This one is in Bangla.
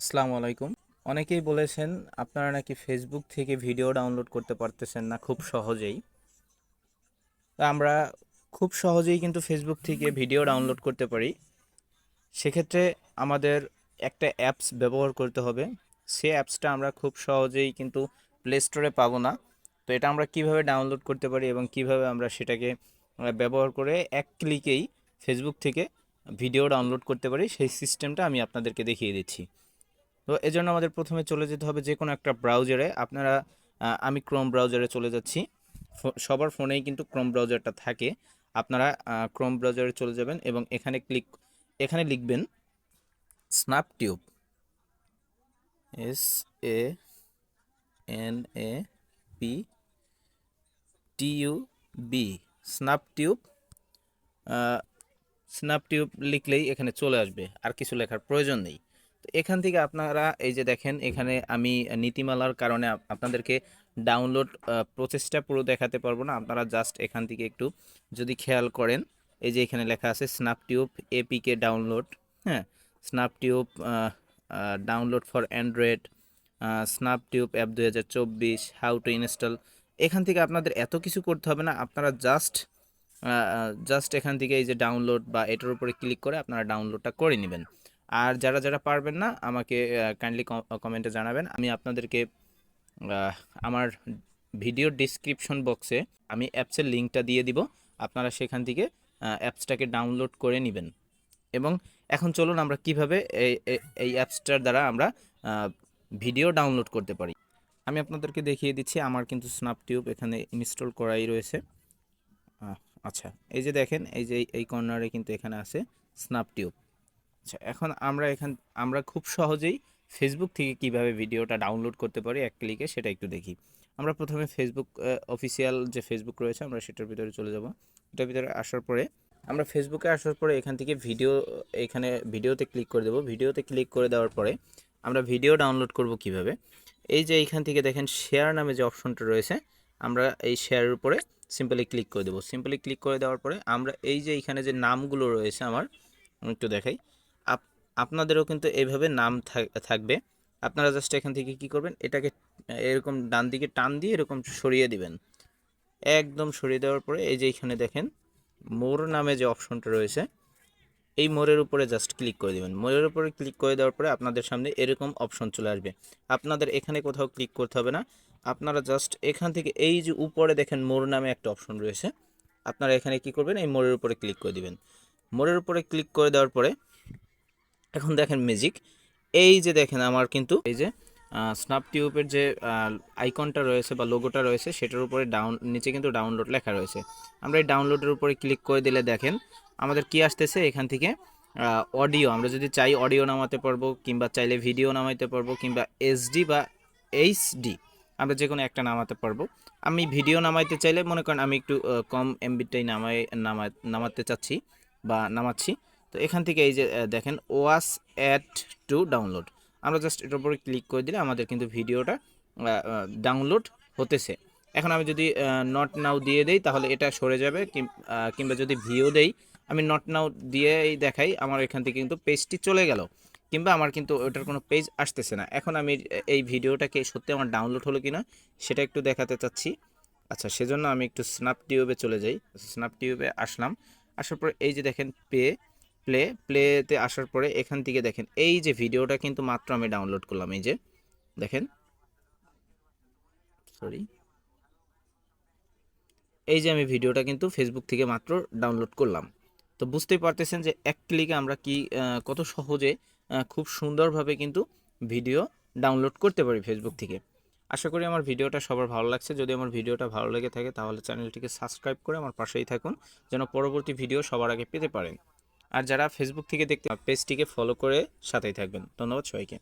আসসালামু আলাইকুম। অনেকেই বলেছেন, আপনারা নাকি ফেসবুক থেকে ভিডিও ডাউনলোড করতে পারতেছেন না খুব সহজেই। আমরা খুব সহজেই কিন্তু ফেসবুক থেকে ভিডিও ডাউনলোড করতে পারি। সেক্ষেত্রে আমাদের একটা অ্যাপস ব্যবহার করতে হবে। সে অ্যাপসটা আমরা খুব সহজেই কিন্তু প্লে স্টোরে পাবো না। তো এটা আমরা কীভাবে ডাউনলোড করতে পারি এবং কীভাবে আমরা সেটাকে ব্যবহার করে এক ক্লিকেই ফেসবুক থেকে ভিডিও ডাউনলোড করতে পারি, সেই সিস্টেমটা আমি আপনাদেরকে দেখিয়ে দিচ্ছি। তো এজন্য আমাদের প্রথমে চলে যেতে হবে যে কোনো একটা ব্রাউজারে আপনারা আমি ক্রোম ব্রাউজারে চলে যাচ্ছি। সবার ফোনেই কিন্তু ক্রোম ব্রাউজারটা থাকে। আপনারা ক্রোম ব্রাউজারে চলে যাবেন এবং এখানে ক্লিক এখানে লিখবেন Snaptube S A N A P T U B Snaptube Snaptube লিখলেই এখানে চলে আসবে। আর কিছু লেখার প্রয়োজন নেই। এখান থেকে আপনারা এই যে দেখেন, এখানে আমি নীতিমালার কারণে আপনাদেরকে ডাউনলোড প্রসেসটা পুরো দেখাতে পারব না। আপনারা জাস্ট এখান থেকে একটু যদি খেয়াল করেন, এই যে এখানে লেখা আছে স্ন্যাপটিউব এপিকে ডাউনলোড হ্যাঁ? Snaptube download for Android Snaptube app দুই হাজার চব্বিশ হাউ টু ইনস্টল এখান থেকে আপনাদের এত কিছু করতে হবে না, আপনারা জাস্ট জাস্ট এখান থেকে এই যে ডাউনলোড বা এটার উপরে ক্লিক করে আপনারা ডাউনলোডটা করে নেবেন। আর যারা যারা পারবেন না, আমাকে কাইন্ডলি কমেন্টে জানাবেন। আমি আপনাদেরকে আমার ভিডিও ডিসক্রিপশন বক্সে আমি অ্যাপসের লিঙ্কটা দিয়ে দিব। আপনারা সেখান থেকে অ্যাপসটাকে ডাউনলোড করে নেবেন। এবং এখন চলুন আমরা কীভাবে এই, এই- অ্যাপসটার দ্বারা আমরা ভিডিও ডাউনলোড করতে পারি। আমি আপনাদেরকে দেখিয়ে দিচ্ছি, আমার কিন্তু স্ন্যাপটিউব এখানে ইনস্টল করাই রয়েছে। আচ্ছা এই যে দেখেন, এই যে এই কর্নারে কিন্তু এখানে আছে স্ন্যাপটিউব আচ্ছা এখন আমরা এখান, আমরা খুব সহজেই ফেসবুক থেকে কীভাবে ভিডিওটা ডাউনলোড করতে পারি, এক ক্লিকে সেটা একটু দেখি। আমরা প্রথমে ফেসবুক অফিসিয়াল যে ফেসবুক রয়েছে, আমরা সেটার ভিতরে চলে যাব। এটার ভিতরে আসার পরে আমরা ফেসবুকে আসার পরে এখান থেকে ভিডিও এখানে ভিডিওতে ক্লিক করে দেবো। ভিডিওতে ক্লিক করে দেওয়ার পরে আমরা ভিডিও ডাউনলোড করব কীভাবে? এই যে এইখান থেকে দেখেন শেয়ার নামে যে অপশনটা রয়েছে, আমরা এই শেয়ারের উপরে সিম্পলি ক্লিক করে দেবো। সিম্পলি ক্লিক করে দেওয়ার পরে আমরা এই যে এইখানে যে নামগুলো রয়েছে আমার, আমি একটু দেখাই। আপনাদেরও কিন্তু এইভাবে নাম থাক- থাকবে। আপনারা জাস্ট এখান থেকে কি করবেন, এটাকে, এরকম ডান দিকে টান দিয়ে এরকম সরিয়ে দিবেন। একদম সরিয়ে দেওয়ার পরে এই যে এইখানে দেখেন, মোর নামে যে অপশনটা রয়েছে, এই মোড়ের উপরে জাস্ট ক্লিক করে দিবেন। মোড়ের উপরে ক্লিক করে দেওয়ার পরে আপনাদের সামনে এরকম অপশন চলে আসবে। আপনাদের এখানে কোথাও ক্লিক করতে হবে না। আপনারা জাস্ট এখান থেকে এই যে উপরে দেখেন মোর নামে একটা অপশন রয়েছে, আপনারা এখানে কি করবেন, এই মোড়ের উপরে ক্লিক করে দিবেন। মোড়ের উপরে ক্লিক করে দেওয়ার পরে এখন দেখেন ম্যাজিক এই যে দেখেন আমার কিন্তু এই যে স্ন্যাপটিউবের যে আইকনটা রয়েছে বা লোগোটা রয়েছে, সেটার উপরে ডাউন নিচে কিন্তু ডাউনলোড লেখা রয়েছে। আমরা এই ডাউনলোডের উপরে ক্লিক করে দিলে দেখেন, আমাদের কি আসতেছে? এখান থেকে অডিও আমরা যদি চাই অডিও নামাতে পারব, কিংবা চাইলে ভিডিও নামাইতে পারব, কিংবা এসডি বা এইচডি আমরা যে কোনো একটা নামাতে পারব। আমি ভিডিও নামাইতে চাইলে, মনে করেন আমি একটু কম এমবিটাই নামাই, নামা, নামাতে চাচ্ছি বা নামাচ্ছি। তো এখান থেকে এই যে দেখেন, ওয়াস অ্যাড টু ডাউনলোড। আমরা জাস্ট এটার উপরে ক্লিক করে দিলে আমাদের কিন্তু ভিডিওটা ডাউনলোড হতেছে। এখন আমি যদি নট নাও দিয়ে দেই, তাহলে এটা সরে যাবে কিংবা যদি ভিও দেই, আমি নট নাও দিয়েই দেখাই, আমার এখান থেকে কিন্তু পেজটি চলে গেল। কিংবা আমার কিন্তু ওটার কোনো পেজ আসতেছে না। এখন আমি এই ভিডিওটাকে সত্যি আমার ডাউনলোড হলো কিনা, সেটা একটু দেখাতে চাচ্ছি। আচ্ছা সেজন্য আমি একটু স্ন্যাপ টিউবে চলে যাই। স্ন্যাপ টিউবে আসলাম। আসার পর এই যে দেখেন পে প্লে প্লেতে আসার পরে এখান থেকে দেখেন, এই যে ভিডিওটা কিন্তু মাত্র আমি ডাউনলোড করলাম, এই যে দেখেন। সরি এই যে আমি ভিডিওটা কিন্তু ফেসবুক থেকে মাত্র ডাউনলোড করলাম। তো বুঝতেই পারতেছেন যে এক ক্লিকে আমরা কি কত সহজে খুব সুন্দরভাবে কিন্তু ভিডিও ডাউনলোড করতে পারি ফেসবুক থেকে। আশা করি আমার ভিডিওটা সবার ভালো লাগছে। যদি আমার ভিডিওটা ভালো লেগে থাকে তাহলে চ্যানেলটিকে সাবস্ক্রাইব করে আমার পাশেই থাকুন, যেন পরবর্তী ভিডিও সবার আগে পেতে পারেন। আর যারা ফেসবুক থেকে দেখতে পেজটিকে ফলো করে সাথেই থাকবেন। ধন্যবাদ সবাইকে।